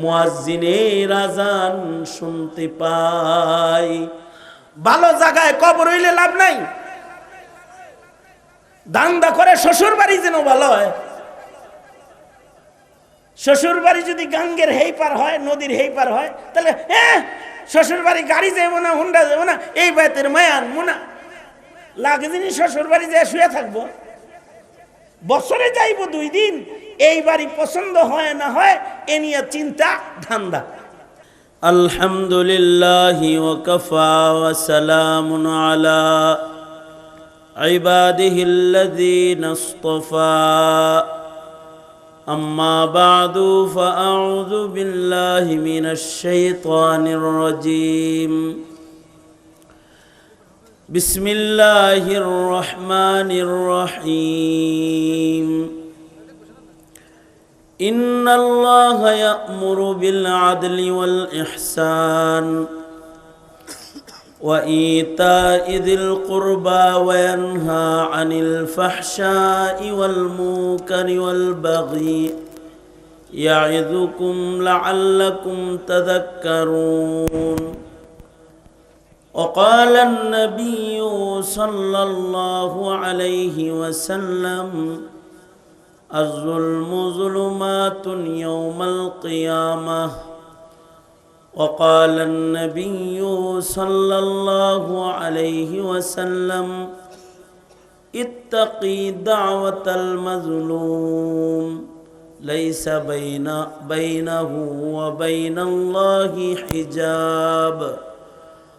মুয়াজ্জিনের আজান শুনতে পাই। ভালো জায়গায় কবর হইলে লাভ নাই। দান্দা করে শ্বশুর বাড়ি যেন ভালো হয়। শ্বশুর বাড়ি যদি গাঙ্গের হেই পার হয়, নদীর হেই পার হয়, তাহলে হ্যাঁ শ্বশুর বাড়ি গাড়ি যাব না, হুন্ডা যাব না, এই বাতের মায়ান মোনা লাগে দিনই শ্বশুর বাড়ি যায় শুয়ে থাকব। বছরে যাইব দুই দিন এই বাড়ি পছন্দ হয় না হয় এ নিয়ে চিন্তা ধান্দা আলহামদুলিল্লাহ ওকফা ওয়াসালাম আলা عباده الذين اصطفى أما بعد فأعوذ بالله من الشيطان الرجيم بسم الله الرحمن الرحيم. إن الله يأمر بالعدل والإحسان وإيتاء ذي القربى وينهى عن الفحشاء والمنكر والبغي يعظكم لعلكم تذكرون. وقال النبي صلى الله عليه وسلم الظلم ظلمات يوم القيامة. وقال النبي صلى الله عليه وسلم اتقي دعوة المظلوم ليس بين بينه وبين الله حجاب.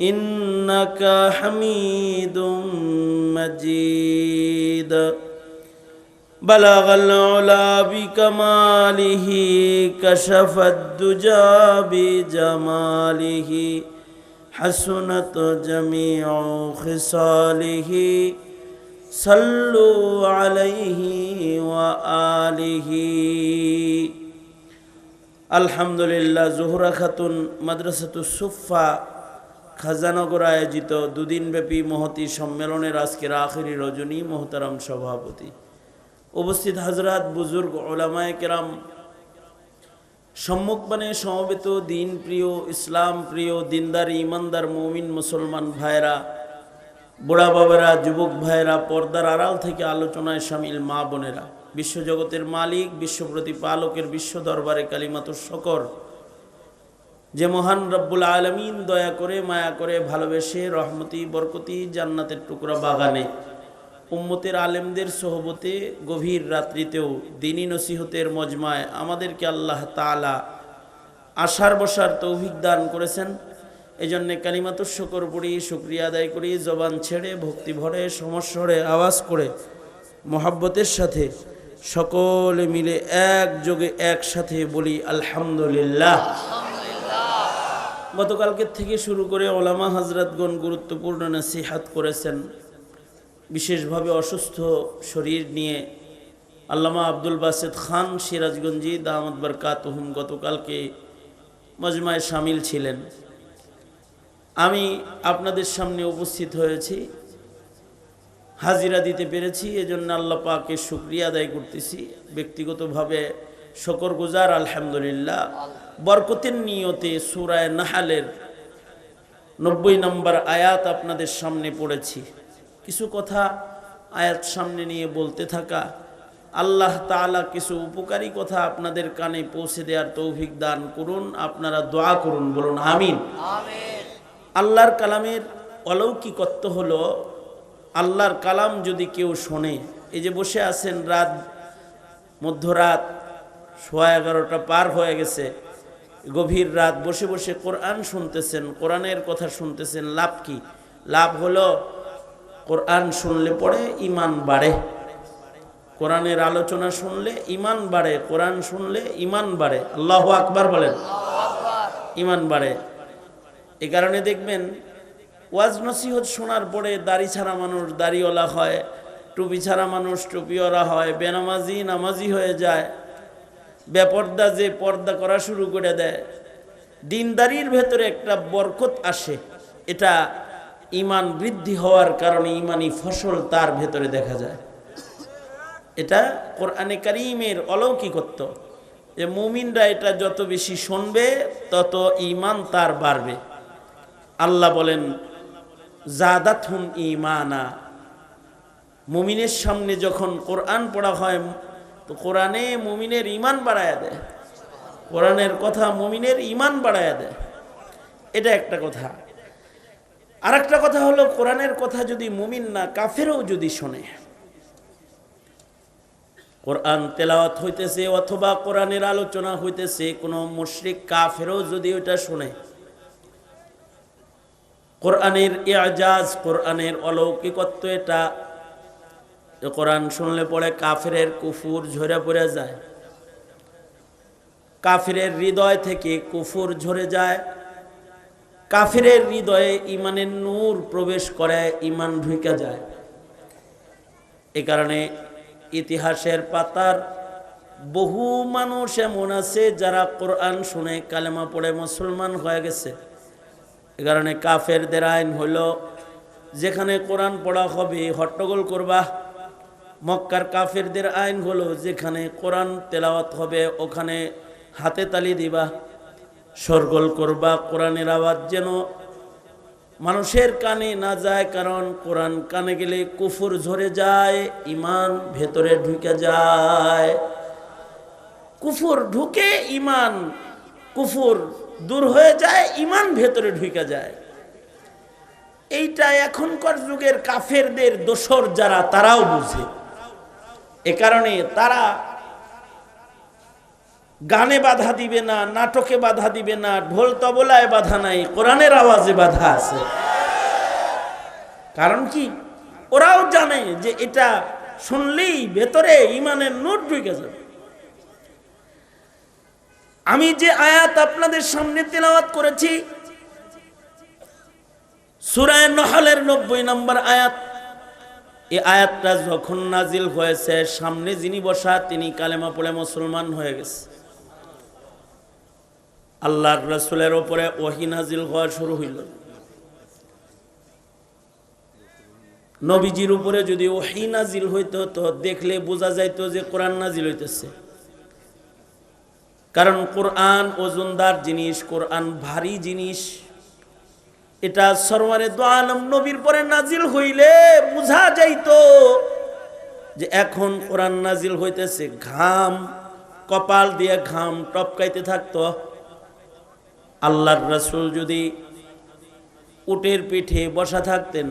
إنك حميد مجيد بلغ العلا بكماله كشف الدجى بجماله حسنت جميع خصاله صلوا عليه وآله الحمد لله زهرة خاتون مدرسة الصفة খাজানগর আয়োজিত দুদিনব্যাপী মহতি সম্মেলনের আজকের আখেরি রজনী মোহতারাম সভাপতি। উপস্থিত হাজরাত বুজুর্গ ওলামায় কেরাম সম্মুখবানে সমবেত দিন প্রিয়, ইসলাম প্রিয়, দিনদার, ইমানদার, মমিন, মুসলমান ভাইরা বুড়া বাবারা, যুবক ভাইরা পর্দার আড়াল থেকে আলোচনায় সামিল মা বোনেরা, বিশ্বজগতের মালিক বিশ্ব প্রতিপালকের বিশ্ব দরবারে কালিমাতুর শকর যে মহান রব্বুল আলমিন দয়া করে, মায়া করে, ভালোবেসে, রহমতি, বরকতি, জান্নাতের টুকরা বাগানে, উম্মতের আলেমদের সহবতে গভীর রাত্রিতেও, দিনী নসিহতের মজমায় আমাদেরকে আল্লাহ তালা আশার বসার তৌভিক দান করেছেন। এই জন্যে কালিমাতুর শকর পড়ি, শুক্রিয়া আদায় করি, জবান ছেড়ে, ভক্তি ভরে সমস্বরে আওয়াজ করে, মোহাব্বতের সাথে সকলে মিলে একযোগে একসাথে বলি, আলহামদুলিল্লাহ। গতকালকের থেকে শুরু করে ওলামা হাজরাতগণ গুরুত্বপূর্ণ নসিহাত করেছেন। বিশেষভাবে অসুস্থ শরীর নিয়ে আল্লামা আব্দুল বাসেদ খান সিরাজগঞ্জি দামদ বরকাতহুম গতকালকে মজমায় সামিল ছিলেন। আমি আপনাদের সামনে উপস্থিত হয়েছি, হাজিরা দিতে পেরেছি, এজন্য আল্লাহ পাকে শুক্রিয়া আদায় করতেছি। ব্যক্তিগতভাবে শকর গুজার, আলহামদুলিল্লাহ। বরকতের নিয়তে সুরায় নাহালের নব্বই নম্বর আয়াত আপনাদের সামনে পড়েছি। কিছু কথা আয়াত সামনে নিয়ে বলতে থাকা। আল্লাহ তাআলা কিছু উপকারী কথা আপনাদের কানে পৌঁছে দেওয়ার তৌফিক দান করুন আপনারা দোয়া করুন বলুন আমিন। আল্লাহর কালামের অলৌকিকত্ব হলো আল্লাহর কালাম যদি কেউ শোনে এই যে বসে আছেন রাত মধ্যরাত সোয়া এগারোটা পার হয়ে গেছে গভীর রাত বসে বসে কোরআন শুনতেছেন, কোরআনের কথা শুনতেছেন, লাভ কি? লাভ হলো কোরআন শুনলে পরে ইমান বাড়ে। কোরআনের আলোচনা শুনলে ইমান বাড়ে, কোরআন শুনলে ইমান বাড়ে। আল্লাহ আকবার বলেন। ইমান বাড়ে। এ কারণে দেখবেন, ওয়াজ নসিহত শোনার পরে দাড়ি ছাড়া মানুষ দাড়িওয়ালা হয়, টুপি ছাড়া মানুষ টুপিওয়ালা হয়, বেনামাজি, নামাজি হয়ে যায়। বেপর্দা যে পর্দা করা শুরু করে দেয়। দিনদারির ভেতরে একটা বরকত আসে। এটা ইমান বৃদ্ধি হওয়ার কারণে ইমানি ফসল তার ভেতরে দেখা যায়। এটা কোরআনে কারিমের অলৌকিকত্ব। যে মুমিনরা এটা যত বেশি শুনবে, তত ইমান তার বাড়বে। আল্লাহ বলেন জাদাথুম ইমানা মুমিনের সামনে যখন কোরআন পড়া হয় তো কোরআনে মমিনের ইমান বাড়ায়া দেয়। কোরআনের কথা মমিনের ইমান বাড়ায়া দেয়। এটা একটা কথা। আর একটা কথা হলো, কোরআনের কথা যদি মুমিন না, কাফেরও যদি শোনে। কোরআন তেলাওয়াত হইতেছে অথবা কোরআনের আলোচনা হইতেছে, কোনো মুশরিক কাফেরও যদি ওইটা শুনে। কোরআনের ইয়াজাজ, কোরআনের অলৌকিকত্ব এটা কোরআন শুনলে পরে কাফেরের কুফুর ঝরে পড়ে যায়। কাফিরের হৃদয় থেকে কুফুর ঝরে যায়। কাফিরের হৃদয়ে ইমানের নূর প্রবেশ করে ইমান ঢুকে যায়। এ কারণে ইতিহাসের পাতার বহু মানুষ এমন আছে যারা কোরআন শুনে কালেমা পড়ে মুসলমান হয়ে গেছে। এ কারণে কাফেরদের আইন হলো, যেখানে কোরআন পড়া হবে, হট্টগোল করবা মক্কার কাফেরদের আইন হলো যেখানে কোরআন তেলাওয়াত হবে, ওখানে হাতে তালি দিবা, সরগোল করবা, কোরআনের আওয়াজ যেন মানুষের কানে না যায়, কারণ কোরআন কানে গেলে কুফুর ঝরে যায়, ইমান ভেতরে ঢুকে যায়। কুফুর ঢুকে ইমান, কুফুর দূর হয়ে যায়, ইমান ভেতরে ঢুকে যায়। এইটা এখনকার যুগের কাফেরদের দোসর যারা, তারাও বুঝে। এ কারণে তারা গানে বাধা দিবে না, নাটকে বাধা দিবে না, ঢোল তবলায় বাধা নাই, কোরআনের আওয়াজে বাধা আছে। কারণ কি? ওরাও জানে যে এটা শুনলেই ভেতরে ইমানের নোট ঢুকে যাবে। আমি যে আয়াত আপনাদের সামনে তেলাওয়াত করেছি সুরায় নহলের নব্বই নম্বর আয়াত এই আয়াতটা যখন নাজিল হয়েছে, সামনে যিনি বসা তিনি কালেমা পড়ে মুসলমান হয়ে গেছে। আল্লাহর রসুলের ওপরে ওহি নাজিল হওয়া শুরু হইল। নবীজির উপরে যদি ওহি নাজিল হইতো, তো দেখলে বোঝা যাইত যে কোরআন নাজিল হইতেছে। কারণ কোরআন ওজনদার জিনিস, কোরআন ভারী জিনিস। এটা সরওয়ারে দো আলম নবীর পরে নাজিল হইলে বুঝা যাইত যে এখন কোরআন নাজিল হইতেছে ঘাম, কপাল দিয়ে ঘাম টপকাইতে থাকতো। আল্লাহর রসুল যদি উটের পিঠে বসা থাকতেন,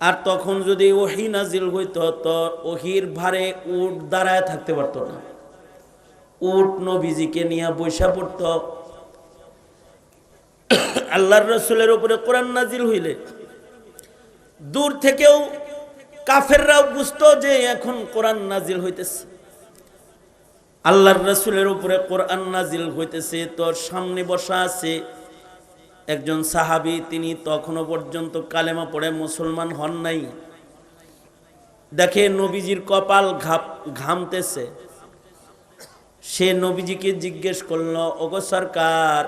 আর তখন যদি ওহি নাজিল হইত, তো ওহির ভারে উট দাঁড়ায় থাকতে পারতো না। উট নবীজিকে নিয়ে বৈশা পড়ত। আল্লাহর রসুলের উপরে কোরআন নাজিল হইলে, দূর থেকেও কাফেররাও বুঝতো যে এখন কোরআন নাজিল হইতেছে। আল্লাহর রসুলের উপরে কোরআন নাজিল হইতেছে, তোর সামনে বসা আছে একজন সাহাবি, তিনি তখনও পর্যন্ত কালেমা পড়ে মুসলমান হন নাই। দেখে নবীজির কপাল ঘামতেছে। সে নবীজিকে জিজ্ঞেস করল, ওগো সরকার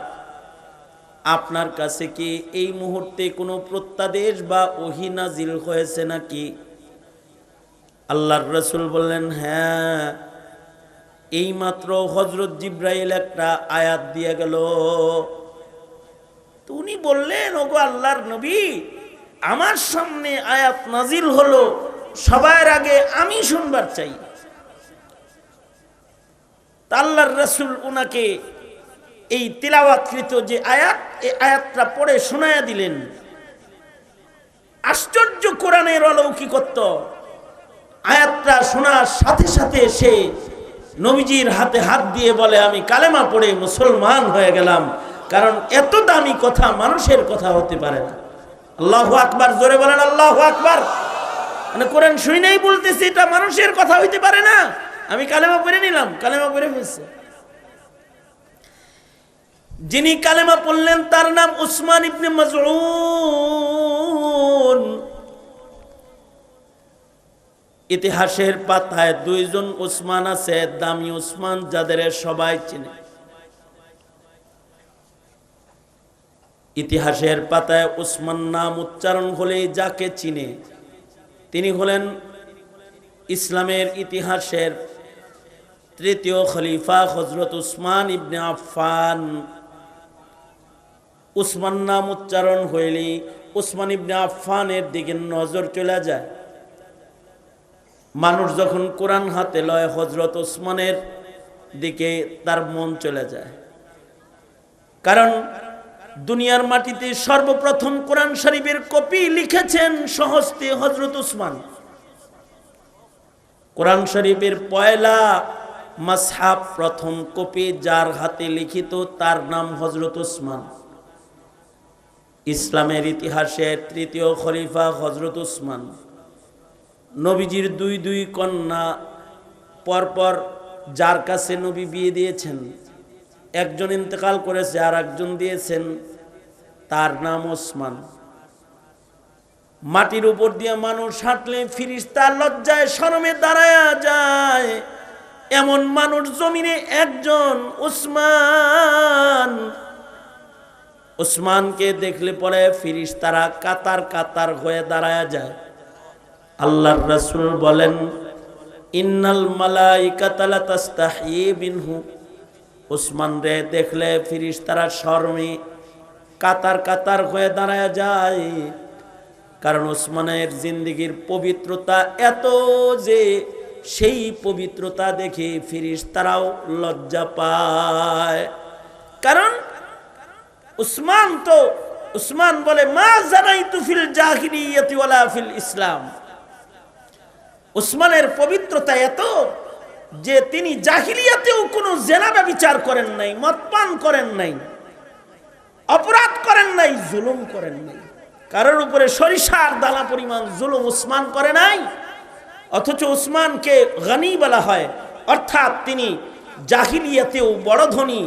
আপনার কাছে কি এই মুহূর্তে কোনো প্রত্যাদেশ বা ওহি নাজিল হয়েছে নাকি? আল্লাহর রসুল বললেন হ্যাঁ এইমাত্র হজরত জিব্রাইল একটা আয়াত দিয়ে গেল। উনি বললেন, ওগো আল্লাহর নবী, আমার সামনে আয়াত নাজিল হলো, সবার আগে আমি শুনবার চাই। আল্লাহর রসুল উনাকে এই তিলাওয়াতকৃত যে আয়াত, এই আয়াতটা পড়ে শোনায়া দিলেন। আশ্চর্য কোরআনের অলৌকিকত্ব। আয়াতটা শোনার সাথে সাথে সে নবীজির হাতে হাত দিয়ে বলে, আমি কালেমা পড়ে মুসলমান হয়ে গেলাম, কারণ এত দামি কথা মানুষের কথা হতে পারে না। আল্লাহ আকবার, জোরে বলেন, আল্লাহ আকবার। মানে কোরআন শুই নাই বলতেছি, এটা মানুষের কথা হইতে পারে না। আমি কালেমা পড়ে নিলাম, কালেমা পড়ে ফেলছে। যিনি কালেমা পড়লেন, তার নাম উসমান ইবনে মাজউন। ইতিহাসের পাতায় দুইজন উসমান আছে, দামি উসমান যাদের সবাই চিনে। ইতিহাসের পাতায় উসমান নাম উচ্চারণ হলে যাকে চিনে, তিনি হলেন ইসলামের ইতিহাসের তৃতীয় খলিফা হজরত উসমান ইবনে আফফান। উসমান নাম উচ্চারণ হইলি উসমান ইবনে আফফানের দিকে নজর চলে যায়। মানুষ যখন কোরআন হাতে লয় হজরত ওসমানের দিকে তার মন চলে যায়। কারণ দুনিয়ার মাটিতে সর্বপ্রথম কোরআন শরীফের কপি লিখেছেন সহস্তে হজরত উসমান। কোরআন শরীফের পয়লা মাসহাব প্রথম কপি যার হাতে লিখিত তার নাম হজরত উসমান। ইসলামের ইতিহাসের তৃতীয় খলিফা হজরত উসমান। নবীজির দুই দুই কন্যা পরপর যার কাছে নবী বিয়ে দিয়েছেন, একজন ইন্তেকাল করেছে আর একজন দিয়েছেন, তার নাম ওসমান মাটির উপর দিয়ে মানুষ হাঁটলে ফিরিস্তা লজ্জায় শরমে দাঁড়ায়া যায়। এমন মানুষ জমিনে একজন উসমান। উসমানকে দেখলে পরে ফিরিস্তারা কাতার কাতার হয়ে দাঁড়ায়া যায়। আল্লাহর রাসূল বলেন, ইন্নাল মালাইকাতালা তাস্তাহি বিনহু। উসমান রে দেখলে ফিরিস্তারা শর্মে কাতার কাতার হয়ে দাঁড়ায় যায়। কারণ উসমানের জিন্দিগির পবিত্রতা এত যে সেই পবিত্রতা দেখে ফিরিস্তারাও লজ্জা পায়। কারণ উসমান তো, উসমান বলে, মা জানাই তুফিল জাহিরিয়াতি ওয়ালা ফিল ইসলাম। উসমানের পবিত্রতা এত যে তিনি জাহিলিয়াতেও কোনো জেনাবা বিচার করেন নাই মতপান করেন নাই, অপরাধ করেন নাই, জুলুম করেন নাই। কারোর উপরে সরিষার দানা পরিমাণ জুলুম উসমান করে নাই, অথচ উসমানকে গানি বলা হয়। অর্থাৎ তিনি জাহিলিয়াতেও বড় ধনী,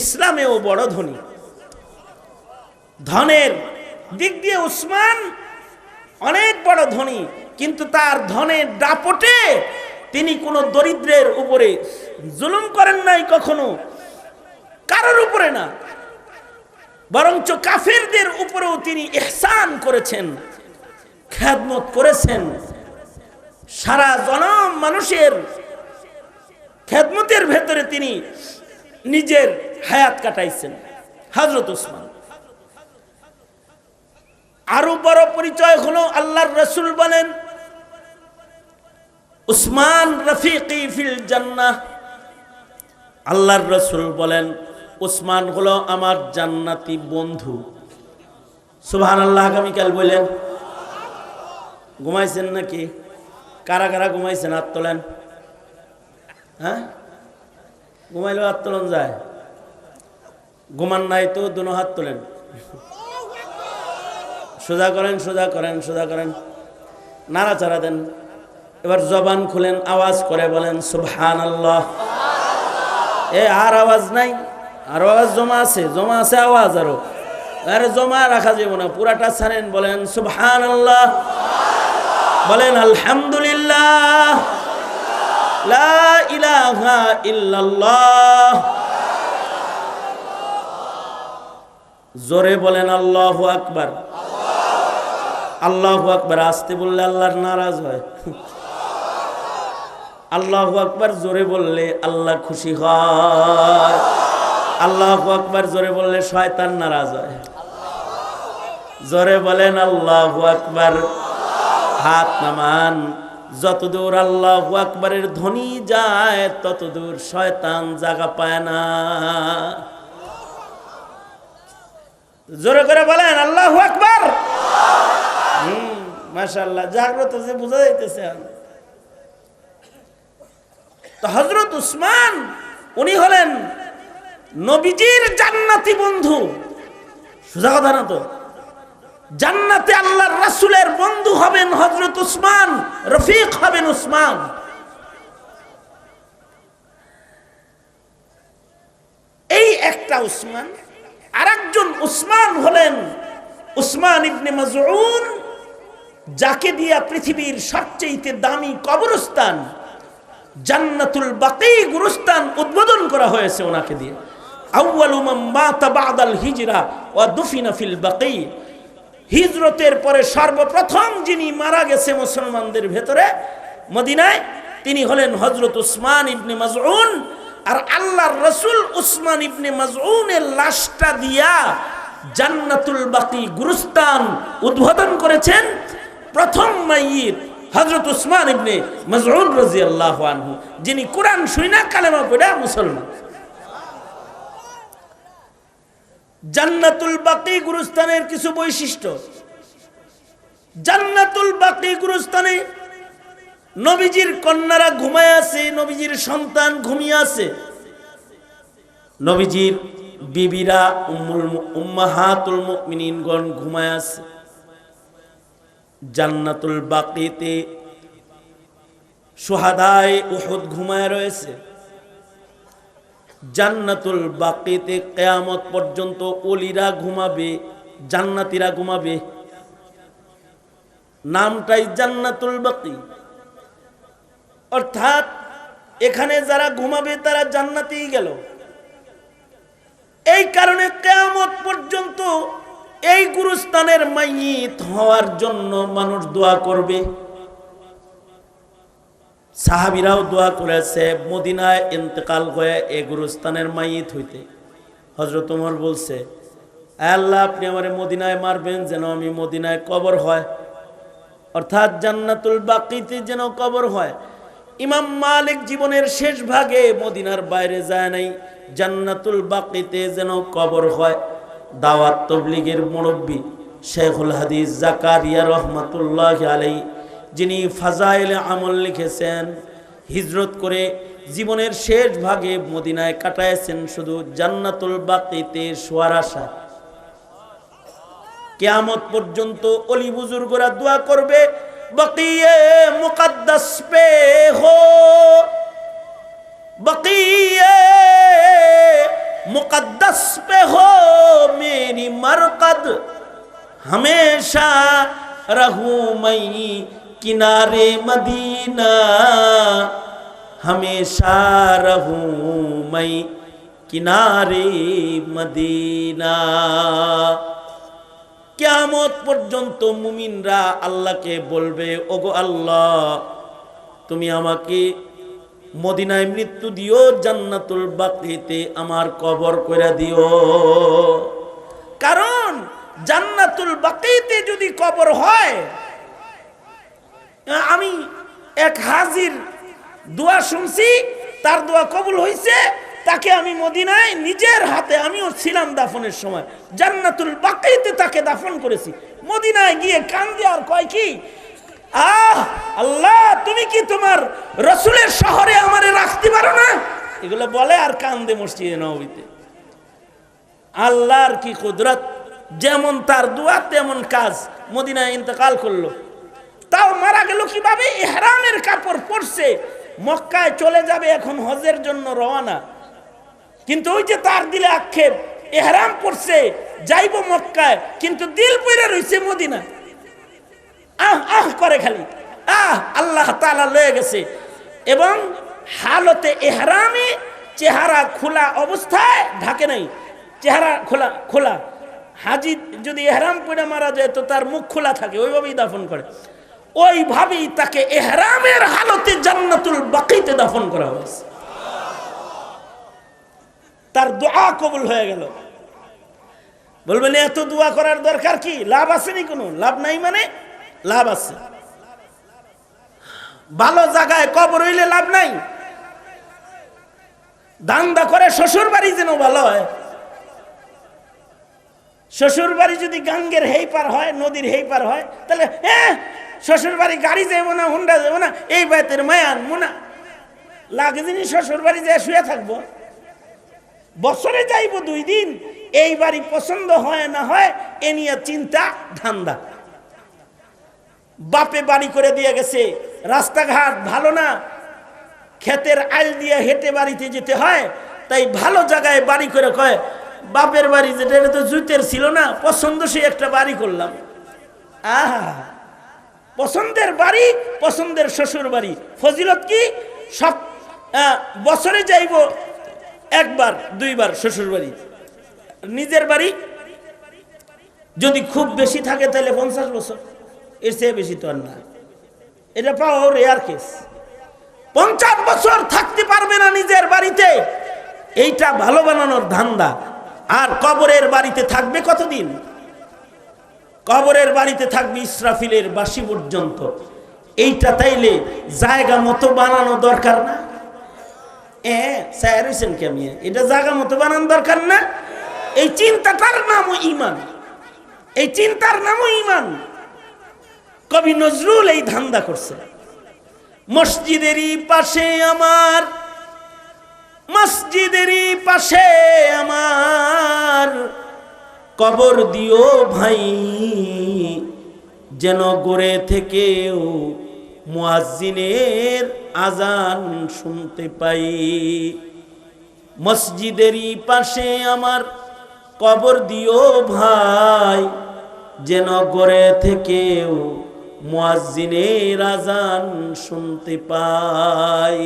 ইসলামেও বড় ধনী। ধনের দিক দিয়ে উসমান অনেক বড় ধনী, কিন্তু তার ধনের দাপটে তিনি কোনো দরিদ্রের উপরে জুলুম করেন নাই কখনো। কারোর উপরে না। বরঞ্চ কাফেরদের উপরেও তিনি এহসান করেছেন খ্যাদমত করেছেন। সারা জনম মানুষের খেদমতের ভেতরে তিনি নিজের হায়াত কাটাইছেন। হজরত উসমান। আরও বড় পরিচয় হলো আল্লাহর রসুল বলেন, উসমান রফিকি ফিল জান্নাহ। আল্লাহর রসুল বলেন, উসমান হলো আমার জান্নাতি বন্ধু। সুবহান আল্লাহ আগামীকাল বললেন ঘুমাইছেন নাকি? কারা কারা ঘুমাইছেন? হাত তোলেন। হ্যাঁ? ঘুমাইলেও হাত তোলন যায়। ঘুমান নাই তো দুনো হাত তোলেন। সোজা করেন সোজা করেন সোজা করেন। নাড়াচাড়া দেন। এবার জবান খুলেন, আওয়াজ করে বলেন সুবহান আল্লাহ এ, আর আওয়াজ নাই? আর আওয়াজ জমা আছে? জমা আছে আওয়াজ আরও। আরে জমা রাখা যাবে না, পুরাটা ছাড়েন, বলেন সুবহান আল্লাহ বলেন, আলহামদুলিল্লাহ। লা ইল্লাল্লাহ। জোরে বলেন, আল্লাহ আকবার। আকবার, আসতে বললে আল্লাহর নারাজ হয়। আল্লাহ আকবার জোরে বললে আল্লাহ খুশি হয়। আল্লাহ আকবার জোরে বললে শয়তান নারাজ হয়। জোরে বলেন আল্লাহ আকবার। হাত নামান, যতদূর আল্লাহ আকবরের ধ্বনি যায়, ততদূর শয়তান জাগা পায় না। জোরে করে বলেন আল্লাহ আকবার। জাগ্রত যে বোঝা যাইতেছে। হজরত উসমান, উনি হলেন নবীজির জান্নাতি বন্ধু। সোজা কথা না তো? জান্নাতে রাসূলের বন্ধু হবেন হযরত উসমান, রফিক হবেন উসমান। এই একটা উসমান, আরেকজন উসমান হলেন উসমান ইবনে মাজউন যাকে দিয়া পৃথিবীর সবচেয়ে দামি কবরস্থান, জান্নাতুল বাকি গুরুস্থান উদ্বোধন করা হয়েছে ওনাকে দিয়ে। হিজরা ওয়া দুফিনা ফিল বাকি। হিজরতের পরে সর্বপ্রথম যিনি মারা গেছে মুসলমানদের ভেতরে মদিনায়, তিনি হলেন হজরত উসমান ইবনে মাজউন। আর আল্লাহর রসুল উসমান ইবনে মাজউনের লাশটা দিয়া জান্নাতুল বাকি গুরুস্তান উদ্বোধন করেছেন। প্রথম মাইয়িত হজরত উসমান ইবনে মাজউন রাদিয়াল্লাহু আনহু, যিনি কোরআন শুইনা কালেমা পড়া মুসলমান। জান্নাতুল বাকি গুরুস্থানের কিছু বৈশিষ্ট্য। জান্নাতুল বাকি গুরুস্থানে নবীজির কন্যারা ঘুমায় আছে, নবীজির সন্তান ঘুমিয়ে আছে। নবীজির বিবিরা উম্মাহাতুল মুমিনিনগণ ঘুমায় আছে। জান্নাতুল বাকিতে সুহাদায় উহুদ ঘুমায় রয়েছে। জান্নাতুল বাকিতে কেয়ামত পর্যন্ত অলিরা ঘুমাবে, জান্নাতিরা ঘুমাবে। নামটাই জান্নাতুল বাকি। অর্থাৎ এখানে যারা ঘুমাবে তারা জান্নাতেই গেল। এই কারণে কেয়ামত পর্যন্ত এই গুরুস্থানের মাইত হওয়ার জন্য মানুষ দোয়া করবে। সাহাবিরাও দোয়া করেছে, মদিনায় ইন্তেকাল হয়ে এ গুরুস্থানের মাইত হইতে। হজরত উমর বলছে আল্লাহ, আপনি আমার মদিনায় মারবেন যেন আমি মদিনায় কবর হয়। অর্থাৎ জান্নাতুল বাকিতে যেন কবর হয়। ইমাম মালিক জীবনের শেষ ভাগে মদিনার বাইরে যায় নাই, জান্নাতুল বাকিতে যেন কবর হয়। দাওয়াত তবলিগের মুরব্বী শেখুল হাদিস জাকারিয়া রহমাতুল্লাহ আলাই যিনি ফাজাইলে আমল লিখেছেন, হিজরত করে জীবনের শেষ ভাগে মদিনায় কাটাইছেন শুধু জান্নাতুল বাকিতে শোয়ার আশা। কেয়ামত পর্যন্ত অলি বুজুর্গরা দোয়া করবে, বকিয়ে মুকদ্দাস পে হো, বকিয়ে मुकद्दस पे हो मेरी मरकद हमेशा रहूं मैं किनारे मदीना हमेशा रहूं मैं কিনারে মদিনা কেয়ামত পর্যন্ত মুমিনরা আল্লাহকে বলবে ওগো আল্লাহ তুমি আমাকে মদিনায় মৃত্যু দিও, জান্নাতুল বাকিতে আমার কবর করে দিও। কারণ জান্নাতুল বাকিতে যদি কবর হয়, আমি এক হাজির দোয়া শুনছি, তার দোয়া কবুল হয়েছে তাকে আমি মদিনায় নিজের হাতে আমিও ছিলাম দাফনের সময়। জান্নাতুল বাকিতে তাকে দাফন করেছি। মদিনায় গিয়ে কান্দে আর কয় কি আহ, আল্লাহ, তুমি কি তোমার রসুলের শহরে আমারে রাখতে পারো না? এগুলো বলে আর কান্দে মসজিদে নবীতে। আল্লাহর কি কুদরত? যেমন তার দোয়া, তেমন কাজ। মদিনায় ইন্তকাল করল। তাও মারা গেল কীভাবে? এহরামের কাপড় পরছে। মক্কায় চলে যাবে এখন হজের জন্য রওনা। কিন্তু ওই যে তার দিলে আক্ষেপ, এহরাম পড়ছে যাইব মক্কায়, কিন্তু দিল পইরা রইছে মদিনা আহ আহ করে খালি। আহ, আল্লাহ তালা লয়ে গেছে। এবং হালতে এহরামে চেহারা খোলা অবস্থায় ঢাকে নাই। চেহারা খোলা খোলা। হাজি যদি এহরাম পড়ে মারা যায়, তো তার মুখ খোলা থাকে, ওইভাবেই দাফন করে। ওইভাবেই তাকে এহরামের হালতে জান্নাতুল বাকিতে দাফন করা হয়েছে। তার দোয়া কবুল হয়ে গেল। বলবেন, এত দোয়া করার দরকার কি? লাভ আসেনি কোনো? লাভ নাই মানে? লাভ আছে। ভালো জায়গায় কবর হইলে লাভ নাই। দান্দা করে শ্বশুর বাড়ি যেন ভালো হয়। শ্বশুর বাড়ি যদি গাঙ্গের হেই পার হয়, নদীর হেই পার হয়, তাহলে হ্যাঁ শ্বশুর বাড়ি গাড়ি যাব না, হুন্ডা যাব না, এই বাতের মায়া আনব না। লাগে দিনই শ্বশুর বাড়ি যায় শুয়ে থাকব। বছরে যাইব দুই দিন, এই বাড়ি পছন্দ হয় না হয়, এ নিয়ে চিন্তা, ধান্দা। বাপে বাড়ি করে দিয়ে গেছে। রাস্তাঘাট ভালো না। ক্ষেতের আইল দিয়ে হেঁটে বাড়িতে যেতে হয়, তাই ভালো জায়গায় বাড়ি করে কয়, বাপের বাড়ি যেটা, এটা তো জুতের ছিল না, পছন্দ সে একটা বাড়ি করলাম। আহা, পছন্দের বাড়ি, পছন্দের শ্বশুর বাড়ি। ফজিলত কি? সব বছরে যাইব একবার, দুইবার শ্বশুর বাড়ি। নিজের বাড়ি যদি খুব বেশি থাকে, তাহলে পঞ্চাশ বছর। এর চেয়ে বেশি তো আর না। এটা পাও রেয়ার কেস পঞ্চাশ বছর থাকতে পারবে না নিজের বাড়িতে। এইটা ভালো বানানোর ধান্দা। আর কবরের বাড়িতে থাকবে কতদিন? কবরের বাড়িতে থাকবে ইসরাফিলের বাসি পর্যন্ত। এইটা তাইলে জায়গা মতো বানানো দরকার না? স্যার কেমন এটা জায়গা মতো বানানো দরকার না? এই চিন্তাটার নামও ইমান এই চিন্তার নামও ইমান কবি নজরুল এই ধান্দা করছে। মসজিদেরই পাশে আমার, মসজিদেরই পাশে আমার। কবর দিও ভাই, যেন গড়ে থেকেও মুয়াজ্জিনের আজান শুনতে পাই। মসজিদেরই পাশে আমার, কবর দিও ভাই, যেন গড়ে থেকেও মুয়াজ্জিনের আজান শুনতে পাই।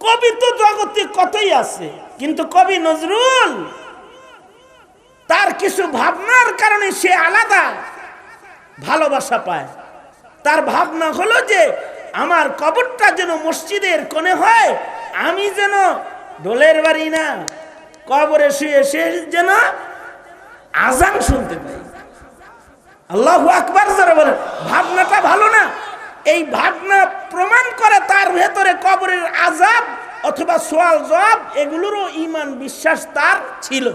কবি তো জগতে কতই আছে, কিন্তু কবি নজরুল, তার কিছু ভাবনার কারণে সে আলাদা ভালোবাসা পায়। তার ভাবনা হলো যে, আমার কবরটা যেন মসজিদের কোণে হয়, আমি যেন ডোলের বাড়ি না, কবরে শুয়ে সে যেন আজান শুনতে পাই। আল্লাহ আকবর যারা বলেন ভাবনাটা ভালো না। এই ভাবনা প্রমাণ করে তার ভেতরে কবরের আজাব অথবা সোয়াল জবাব, এগুলোরও ইমান বিশ্বাস তার ছিল।